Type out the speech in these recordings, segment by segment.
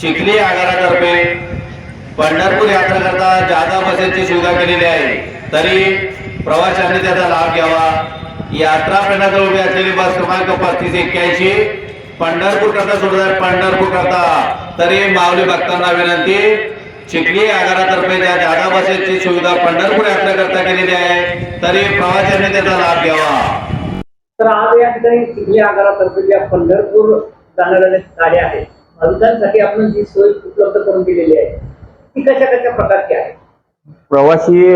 चिखली आगारातर्फे पंढरपूर यात्रेकरता जादा बसेसची सुविधा केलेली आहे. तरी प्रवाशांनी त्याचा लाभ घ्यावा. यात्रा पेनाजवळ उभी असलेली बस क्रमांक पस्तीस एक्क्याऐंशी पंढरपूर करता सोडत आहे पंढरपूर करता. तरी माऊली भक्तांना विनंती चिखली आगारातर्फे त्या जादा बसेसची सुविधा पंढरपूर यात्रेकरता केलेली आहे. तरी प्रवाशांनी त्याचा लाभ घ्यावा. तर आज या ठिकाणी चिखली आगारातर्फे ज्या पंढरपूर जाणाऱ्या गाड्या आहेत भाविकांसाठी आपण जी सोय उपलब्ध करून दिलेली आहे ती कशा कशा प्रकारची आहे? प्रवासी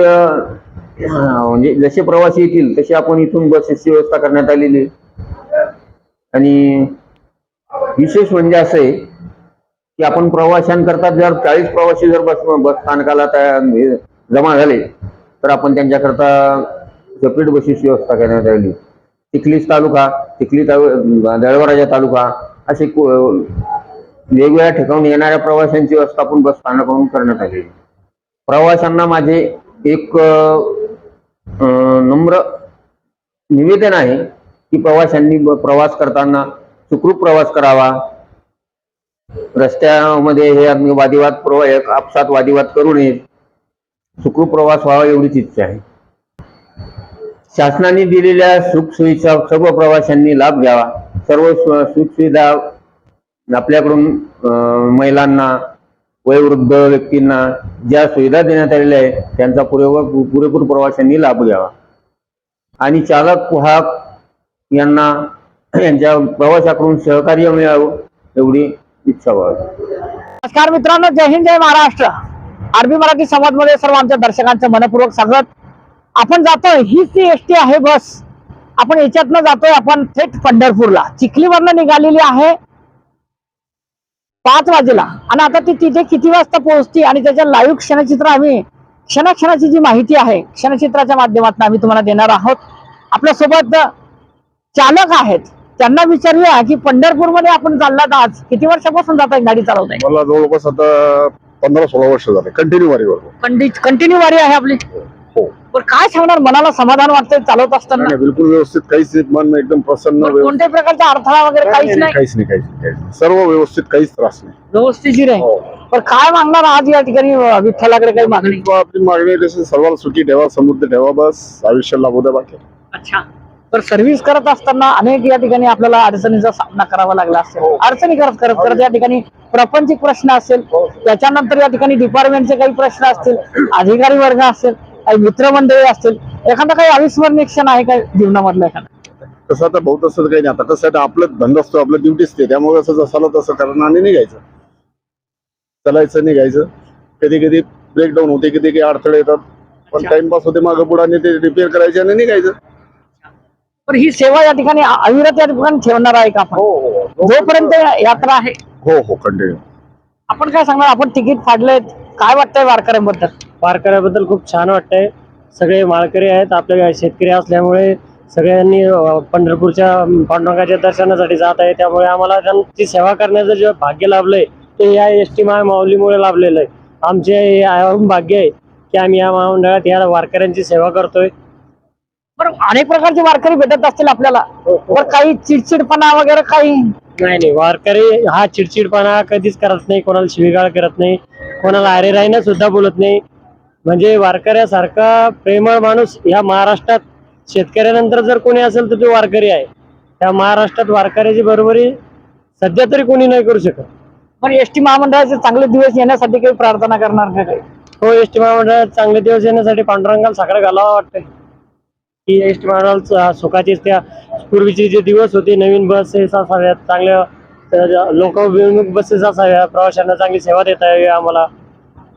म्हणजे जसे प्रवासी येतील तसे आपण इथून बसेसची व्यवस्था करण्यात आलेली आणि विशेष म्हणजे असं आहे की आपण प्रवाशांकरता जर चाळीस प्रवासी जर बस बस स्थानकाला म्हणजे जमा झाले तर आपण त्यांच्याकरता सेपरेट बसेसची व्यवस्था करण्यात आली चिखलीस तालुका चिखली तालु दळवराजा तालुका असे वेगवेगळ्या ठिकाणून येणाऱ्या प्रवाशांची व्यवस्था आपण बस स्थानकावरून करण्यात आली प्रवाशांना माझे एक नम्र निवेदन आहे की प्रवाशांनी प्रवास करताना सुखरूप प्रवास करावा. रस्त्यामध्ये हे आम्ही वादिवाद प्रवाह एक आपसात वादिवाद करू नये. सुखरूप प्रवास व्हावा एवढीच इच्छा आहे. शासनाने दिलेल्या सुखसोयीचा सर्व प्रवाशांनी लाभ घ्यावा. सर्व सुखसुविधा आपल्याकडून महिलांना वयोवृद्ध व्यक्तींना ज्या सुविधा देण्यात आलेल्या आहेत त्यांचा पुरेपूर पुरेपूर प्रवाशांनी लाभ घ्यावा. आणि चालक वाहक यांना यांच्या प्रवाशाकडून सहकार्य मिळावं एवढी इच्छा व्हावी. नमस्कार मित्रांनो जय हिंद जय महाराष्ट्र. आरबी मराठी संवादमध्ये सर्व आमच्या दर्शकांचं मनपूर्वक स्वागत. आपण जातोय हीच ती एस टी आहे बस आपण याच्यातनं जातोय आपण थेट पंढरपूरला. चिखलीवरनं निघालेली आहे पाच वाजेला. आणि आता ती तिथे किती वाजता पोहोचते आणि त्याच्या लाईव्ह क्षणचित्र आम्ही क्षणाक्षणाची जी माहिती आहे क्षणचित्राच्या माध्यमातून आम्ही तुम्हाला देणार आहोत. आपल्यासोबत चालक आहेत. त्यांना विचारूया की पंढरपूरमध्ये आपण चाललात आज. किती वर्षापासून जात गाडी चालवताय? मला जवळपास आता पंधरा सोळा वर्ष झाले. कंटिन्यू वारीवर. कंटिन्यू वारी आहे आपली. पण काय सांगणार? मनाला समाधान वाटतंय चालवत असताना. नाही, बिलकुल व्यवस्थित काहीच नाही, मन एकदम प्रसन्न व्यवस्थित. कोणत्याही प्रकारचा अडथळा वगैरे काहीच नाही काहीच नाही काहीच नाही काहीच नाही. सर्व व्यवस्थित काहीच त्रास नाही. व्यवस्थितशीर आहे हो. पण काय मागणार आज या ठिकाणी अं, विठ्ठलाकडे काही मागणी? आपली आपली मागणी कशी सर्वांना सुखी ठेवा समृद्ध ठेवा बस. आयुष्य लाभू द्या बाकी. अच्छा. तर सर्व्हिस करत असताना अनेक या ठिकाणी आपल्याला अडचणीचा सामना करावा लागला असेल. हो. अडचणी करत करत करत या ठिकाणी प्रापंचिक प्रश्न असेल. त्याच्यानंतर या ठिकाणी डिपार्टमेंटचे काही प्रश्न असतील. अधिकारी वर्ग असेल. काही मित्रमंडळी असतील एखादा काही अविस्मरणीय क्षण आहे का जीवनामधला एखादा? तसं आता बहुत असं काही नाही. आता कसं आता आपलं धंदा असतो आपलं ड्युटीच ते त्यामुळे असं जसं आलं तसं करणं आणि निघायचं. चलायचं निघायचं. कधी कधी ब्रेकडाऊन होते कधी कधी अडथळे येतात. पण. टाइमपास होते मागं पुढे आणि ते रिपेअर करायचे आणि निघायचं. पण ही सेवा या ठिकाणी अविरत या ठिकाणी ठेवणार आहे का आपण? हो जोपर्यंत यात्रा आहे. हो हो कंटिन्यू आपण काय सांगणार? आपण तिकीट फाडलंय. काय वाटतंय वारकऱ्यांबद्दल? वारकऱ्याबद्दल खूप छान वाटतंय. सगळे माळकरी आहेत आपल्या शेतकरी असल्यामुळे सगळ्यांनी पंढरपूरच्या पांडुरंगाच्या दर्शनासाठी जात आहे. त्यामुळे आम्हाला त्यांची सेवा करण्याचं जे भाग्य लाभलंय ते या एस टी महामाऊलीमुळे लाभलेलं आहे. आमचे हे भाग्य आहे की आम्ही या महामंडळात या वारकऱ्यांची सेवा करतोय. अनेक प्रकारचे वारकरी भेटत असतील आपल्याला. पण काही चिडचिडपणा वगैरे काही? नाही नाही वारकरी हा चिडचिडपणा कधीच करत नाही. कोणाला शिवीगाळ करत नाही. कोणाला अरे राहीनं सुद्धा बोलत नाही. म्हणजे वारकऱ्यासारखा प्रेमळ माणूस या महाराष्ट्रात शेतकऱ्यानंतर जर कोणी असेल तर तो वारकरी आहे. त्या महाराष्ट्रात वारकऱ्याची बरोबरी सध्या तरी कोणी नाही करू शकत. पण एस टी महामंडळाचे चांगले दिवस येण्यासाठी काही प्रार्थना करणार काही? हो एस टी महामंडळात चांगले दिवस येण्यासाठी पांडुरंगाला साखर घालावं वाटतंय. की एस टी महामंडळात सुखाचीच त्या पूर्वीचे जे दिवस होते नवीन बसेस असाव्यात चांगल्या लोक बसेस असाव्या प्रवाशांना चांगली सेवा देता यावी आम्हाला.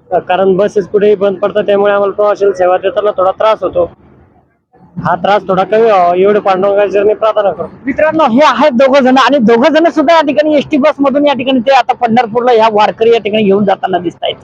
कारण बसेस कुठेही बंद पडतात त्यामुळे आम्हाला प्रवाशी सेवा देताना थोडा त्रास होतो. हा त्रास थोडा कमी व्हावा एवढे पांडुरंगाच्या प्रार्थना करतो मित्रांनो हे आहेत दोघं जण आणि दोघं जण सुद्धा या ठिकाणी एस टी बस मधून या ठिकाणी ते आता पंढरपूरला या वारकरी या ठिकाणी घेऊन जाताना दिसत आहेत